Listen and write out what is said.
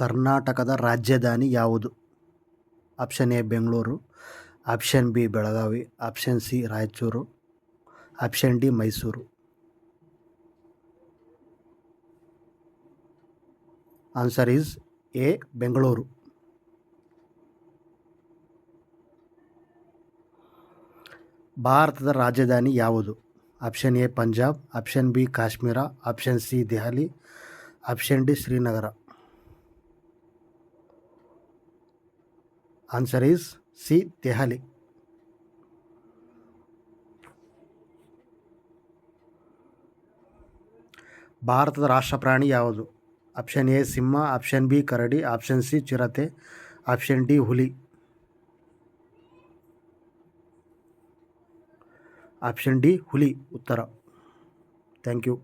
ಕರ್ನಾಟಕದ ರಾಜಧಾನಿ ಯಾವುದು? Option A, Bengaluru. Option B, Belagavi. Option C, Raichur. Option D, Mysuru. Answer is A, Bengaluru. ಭಾರತದ ರಾಜಧಾನಿ ಯಾವುದು? Option A, Punjab. Option B, Kashmir. Option C, Delhi. Option D, Srinagar. Answer is C Delhi ಭಾರತದ ರಾಷ್ಟ್ರ ಪ್ರಾಣಿ ಯಾವುದು option A Simha option B Karadi option C ಚಿರತೆ option D ಹುಲಿ option D ಹುಲಿ ಉತ್ತರ ಥ್ಯಾಂಕ್ ಯು